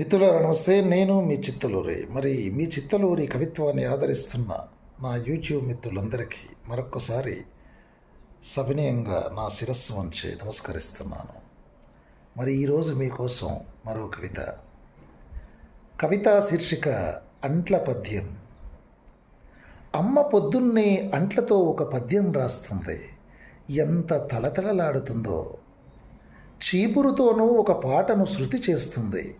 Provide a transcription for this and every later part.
మిత్రులారా నమస్తే. నేను మీ చిత్తలూరి. మరి మీ చిత్తలూరి కవిత్వాన్ని ఆదరిస్తున్న నా యూట్యూబ్ మిత్రులందరికీ మరొక్కసారి సవినయంగా నా శిరస్సు వంచి నమస్కరిస్తున్నాను. మరి ఈరోజు మీకోసం మరో కవిత. కవితా శీర్షిక అంట్ల పద్యం. అమ్మ పొద్దున్నే అంట్లతో ఒక పద్యం రాస్తుంది. ఎంత తళతళలాడుతుందో చీపురుతోనూ ఒక పాటను శృతి చేస్తుంది.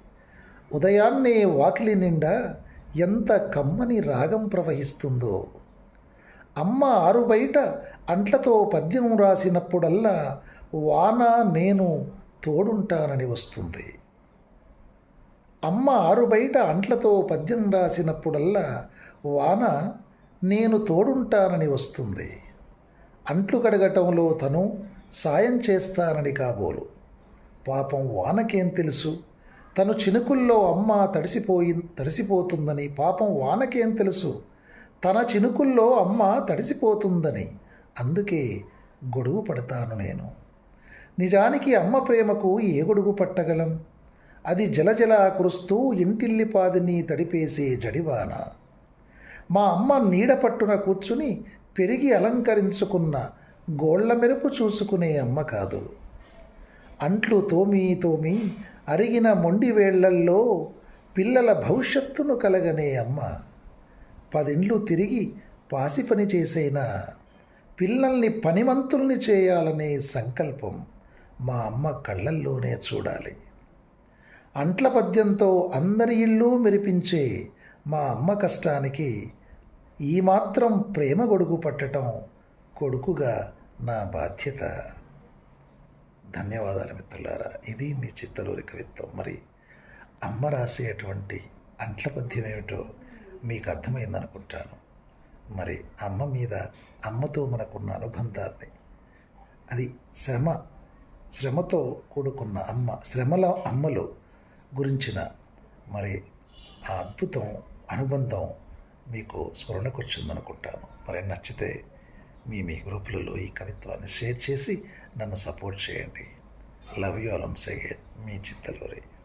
ఉదయాన్నే వాకిలి నిండా ఎంత కమ్మని రాగం ప్రవహిస్తుందో. అమ్మ ఆరు బయట అంట్లతో పద్యం రాసినప్పుడల్లా వాన నేను తోడుంటానని వస్తుంది. అమ్మ ఆరు బయట అంట్లతో పద్యం రాసినప్పుడల్లా వాన నేను తోడుంటానని వస్తుంది. అంట్లు కడగటంలో తను సాయం చేస్తానని కాబోలు. పాపం వానకేం తెలుసు? తను చినుకుల్లో అమ్మ తడిసిపోయి తడిసిపోతుందని పాపం వానకేం తెలుసు? తన చినుకుల్లో అమ్మ తడిసిపోతుందని. అందుకే గొడుగు పడతాను నేను. నిజానికి అమ్మ ప్రేమకు ఏ గొడుగు పట్టగలం? అది జలజల కురుస్తూ ఇంటిల్లిపాదిని తడిపేసే జడివాన. మా అమ్మ నీడ పట్టున కూర్చుని పెరిగి అలంకరించుకున్న గోళ్ళ మెరుపు చూసుకునే అమ్మ కాదు. అంట్లు తోమి తోమి అరిగిన మొండి వేళ్ళల్లో పిల్లల భవిష్యత్తును కలగనే అమ్మ. పదిండ్లు తిరిగి పాసి పని చేసైనా. పిల్లల్ని పనిమంతుల్ని చేయాలనే సంకల్పం మా అమ్మ కళ్ళల్లోనే చూడాలి. అంట్ల పద్యంతో అందరి ఇళ్ళు మెరిపించే మా అమ్మ కష్టానికి ఈ మాత్రం ప్రేమ గొడుగు పట్టడం కొడుకుగా నా బాధ్యత. ధన్యవాదాలు మిత్రులారా. ఇది మీ చిత్తలూరి కవిత్వం మరి అమ్మ రాసేటువంటి అంట్ల పద్యం ఏమిటో మీకు అర్థమైందనుకుంటాను. మరి అమ్మ మీద అమ్మతో మనకున్న అనుబంధాన్ని అది శ్రమ శ్రమతో కూడుకున్న అమ్మ శ్రమల అమ్మలు గురించిన మరి ఆ అద్భుతం అనుబంధం మీకు స్మరణకు వచ్చిందనుకుంటాను. మరి నచ్చితే మీ మీ గ్రూపులలో ఈ కవిత్వాన్ని షేర్ చేసి నన్ను సపోర్ట్ చేయండి. లవ్ యూ ఆల్ మీ చిత్తలూరి.